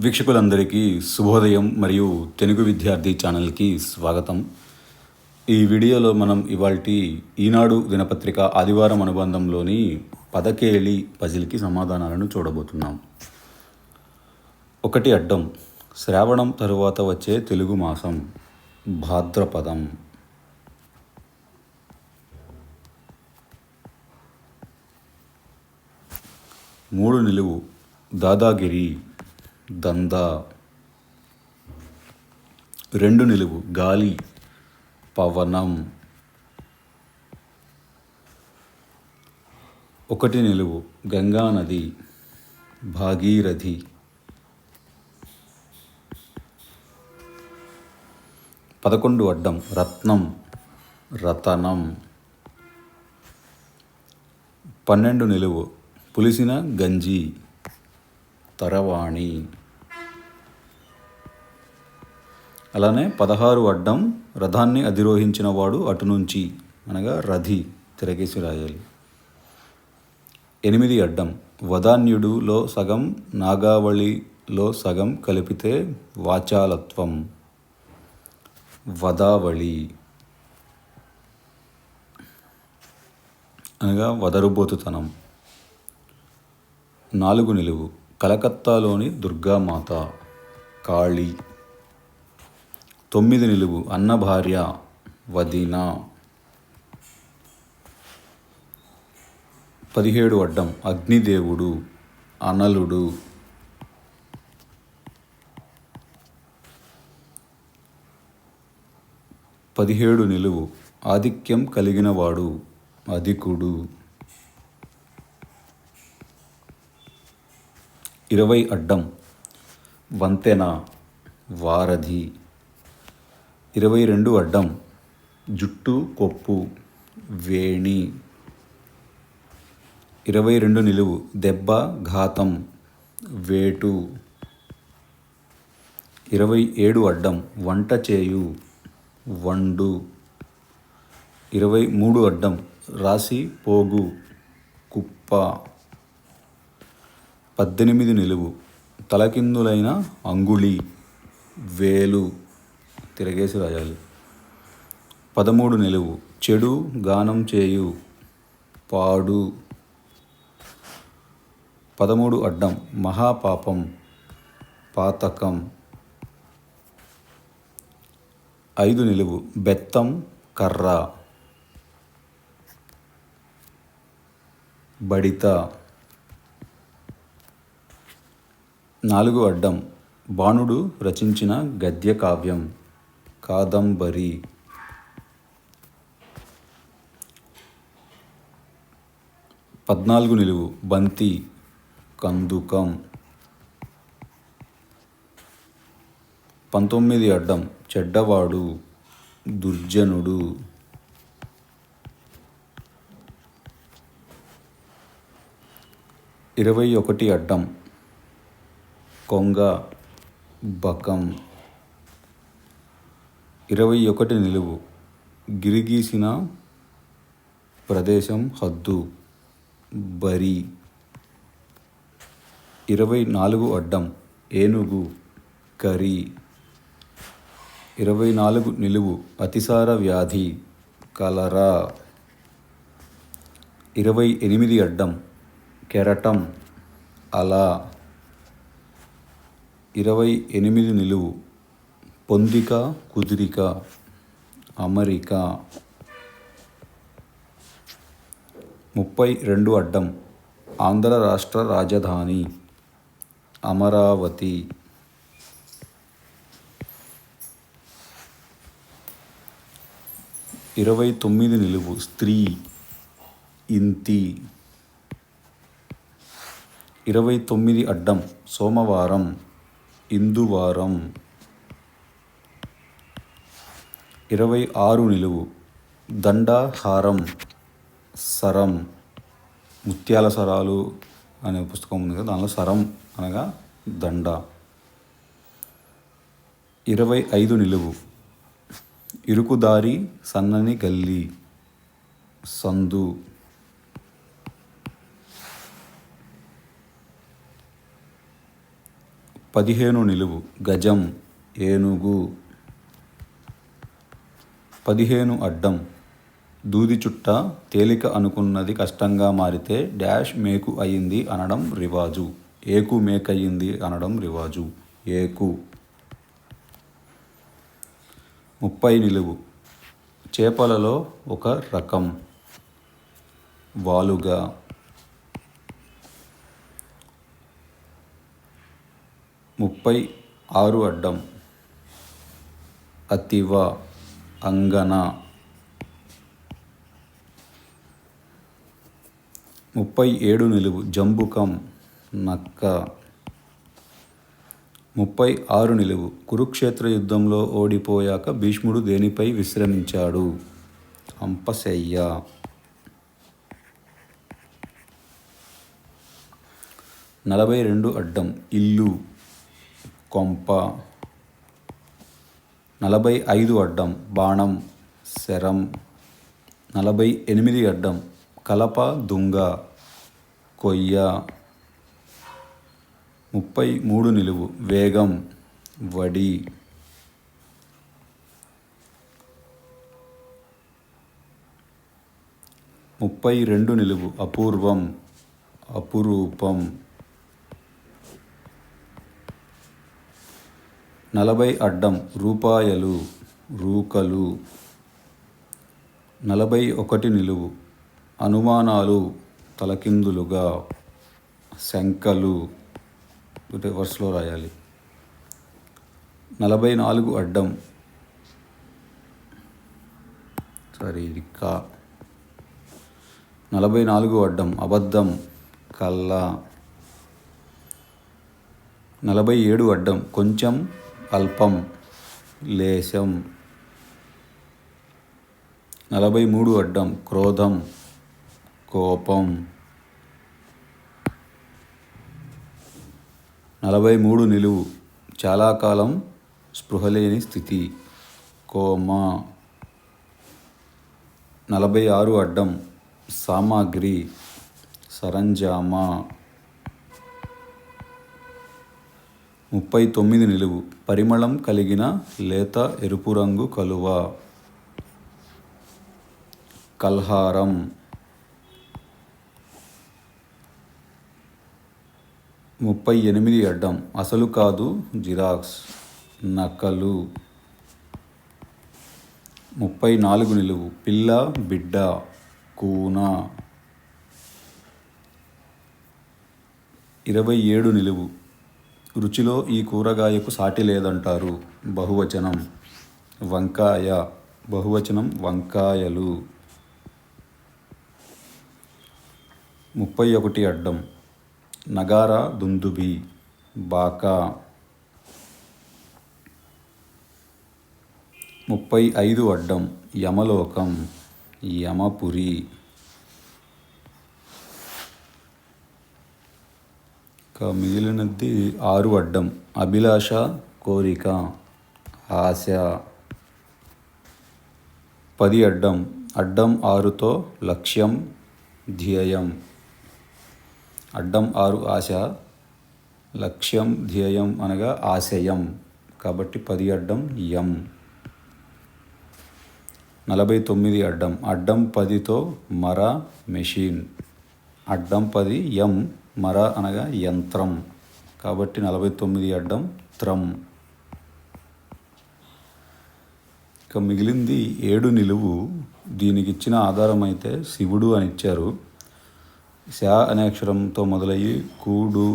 వీక్షకులందరికీ శుభోదయం మరియు తెలుగు విద్యార్థి ఛానల్కి స్వాగతం. ఈ వీడియోలో మనం ఇవాల్టి ఈనాడు దినపత్రిక ఆదివారం అనుబంధంలోని పదకేళి పజిల్కి సమాధానాలను చూడబోతున్నాం. ఒకటి అడ్డం శ్రావణం తరువాత వచ్చే తెలుగు మాసం భాద్రపదం. మూడు నిలువు దాదాగిరి. దందా. రెండు నిలువు. గాలి పవనం. ఒకటి నిలువు. గంగా నది భాగీరథి. పదకొండు అడ్డం. రత్నం రతనం. పన్నెండు నిలువు. పులిసిన గంజి. తరవాణి. అలానే పదహారు అడ్డం రథాన్ని అధిరోహించిన వాడు అటు నుంచి అనగా రథి తిరగేసి రాయాలి. ఎనిమిది అడ్డం వదాన్యుడులో సగం నాగావళిలో సగం కలిపితే వాచాలత్వం. వదావళి అనగా వదరుబోతుతనం. నాలుగు నిలువు. కలకత్తాలోని దుర్గామాత కాళీ. తొమ్మిది నిలువు అన్నభార్య వదిన. పదిహేడు అడ్డం అగ్నిదేవుడు అనలుడు. పదిహేడు నిలువు ఆధిక్యం కలిగినవాడు అధికుడు. ఇరవై అడ్డం వంతెన వారధి. ఇరవై రెండు అడ్డం జుట్టు కొప్పు వేణి. ఇరవై రెండు నిలువు దెబ్బ ఘాతం వేటు. ఇరవై ఏడు అడ్డం వంట చేయు వండు. ఇరవై మూడు అడ్డం రాసి పోగు కుప్ప. పద్దెనిమిది నిలువు. తలకిందులైన అంగుళి వేలు తిరగేసి రాయాలి. పదమూడు నిలువు. చెడు గానం చేయు పాడు. పదమూడు అడ్డం. మహాపాపం పాతకం. ఐదు నిలువు. బెత్తం కర్ర. బడిత. నాలుగు అడ్డం. బాణుడు రచించిన గద్య కావ్యం కాదంబరి. పద్నాలుగు నిలువు. బంతి. కందుకం. పంతొమ్మిది అడ్డం. చెడ్డవాడు. దుర్జనుడు. ఇరవై ఒకటి అడ్డం. కొంగ బకం. ఇరవై ఒకటి నిలువు. గిరిగీసిన ప్రదేశం హద్దు. బరి. ఇరవై నాలుగు అడ్డం. ఏనుగు. కరి. ఇరవై నాలుగు నిలువు. అతిసార వ్యాధి. కలరా. ఇరవై ఎనిమిది అడ్డం. కెరటం. అలా. ఇరవై ఎనిమిది నిలువు. పొందిక కుదిరిక అమరిక. ముప్పై రెండు అడ్డం. ఆంధ్ర రాష్ట్ర రాజధాని. అమరావతి. ఇరవై తొమ్మిది నిలువు. స్త్రీ. ఇంతి. ఇరవై తొమ్మిది అడ్డం. సోమవారం. ఇందువారం. ఇరవై ఆరు నిలువు. దండాహారం సరం. ముత్యాల సరాలు అనే పుస్తకం ఉంది కదా దానిలో సరం అనగా దండ. ఇరవై ఐదు నిలువు. ఇరుకుదారి సన్నని గల్లి. సందు. పదిహేను నిలువు గజం ఏనుగు. పదిహేను అడ్డం దూది చుట్ట తేలిక అనుకున్నది కష్టంగా మారితే డాష్ మేకు అయింది అనడం రివాజు. ఏకు మేకయ్యింది అనడం రివాజు. ఏకు. ముప్పై నిలువు చేపలలో ఒక రకం. వాలుగా. ముప్పై ఆరు అడ్డం. అతివ అంగన. ముప్పై ఏడు నిలువు. జంబుకం నక్క. ముప్పై ఆరు నిలువు. కురుక్షేత్ర యుద్ధంలో ఓడిపోయాక భీష్ముడు దేనిపై విశ్రమించాడు? అంపశయ్య. నలభై రెండు అడ్డం. ఇల్లు. కొంప. నలభై ఐదు అడ్డం బాణం శరం. నలభై ఎనిమిది అడ్డం కలప దుంగ. కొయ్య. ముప్పై మూడు నిలువు వేగం వడి. ముప్పై రెండు నిలువు అపూర్వం అపురూపం. నలభై అడ్డం రూపాయలు రూకలు. నలభై ఒకటి నిలువు. అనుమానాలు తలకిందులుగా శంకలు. రివర్స్లో రాయాలి. నలభై నాలుగు అడ్డం. సారీ ఇది కా. నలభై నాలుగు అడ్డం అబద్ధం కల్లా. నలభై ఏడు అడ్డం కొంచెం అల్పం లేశం నలభై మూడు అడ్డం క్రోధం కోపం. నలభై మూడు నిలువు చాలా కాలం స్పృహలేని స్థితి కోమా. నలభై ఆరు అడ్డం సామాగ్రి సరంజామా. ముప్పై తొమ్మిది నిలువు పరిమళం కలిగిన లేత ఎరుపు రంగు కలువ. కల్హారం. ముప్పై ఎనిమిది అడ్డం. అసలు కాదు జిరాక్స్. నకలు. ముప్పై నాలుగు నిలువు. పిల్ల బిడ్డ కూన. ఇరవై ఏడు నిలువు. రుచిలో ఈ కూరగాయకు సాటి లేదంటారు బహువచనం. వంకాయ బహువచనం వంకాయలు. ముప్పై ఒకటి అడ్డం. నగారా దుందుబి బాకా. ముప్పై ఐదు అడ్డం. యమలోకం యమపురి. ఇక మిగిలినది ఆరు అడ్డం అభిలాష కోరిక ఆశ పది అడ్డం. అడ్డం ఆరుతో లక్ష్యం ధ్యేయం. అడ్డం ఆరు ఆశ లక్ష్యం ధ్యేయం అనగా ఆశయం. కాబట్టి పది అడ్డం యం. నలభై తొమ్మిది అడ్డం. అడ్డం పదితో మర మెషిన్. అడ్డం పది ఎం మర అనగా యంత్రం. కాబట్టి నలభై తొమ్మిది అడ్డం త్రం. ఇక మిగిలింది ఏడు నిలువు. దీనికి ఇచ్చిన ఆధారం అయితే శివుడు అని ఇచ్చారు. శా అనే అక్షరంతో మొదలయ్యి కూడు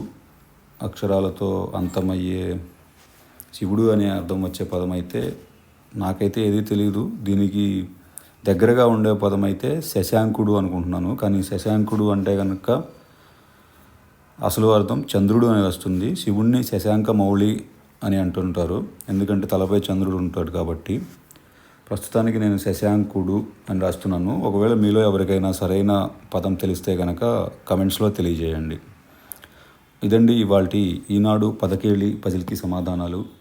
అక్షరాలతో అంతమయ్యే శివుడు అనే అర్థం వచ్చే పదం అయితే నాకైతే ఏది తెలియదు దీనికి దగ్గరగా ఉండే పదం అయితే శశాంకుడు అనుకుంటున్నాను. కానీ శశాంకుడు అంటే కనుక అసలు అర్థం చంద్రుడు అని వస్తుంది. శివుణ్ణి శశాంక మౌళి అని అంటుంటారు. ఎందుకంటే తలపై చంద్రుడు ఉంటాడు కాబట్టి. ప్రస్తుతానికి నేను శశాంకుడు అని రాస్తున్నాను. ఒకవేళ మీలో ఎవరికైనా సరైన పదం తెలిస్తే కనుక కమెంట్స్లో తెలియజేయండి. ఇదండి ఇవాళ ఈనాడు పదకేళి పజిల్కి సమాధానాలు.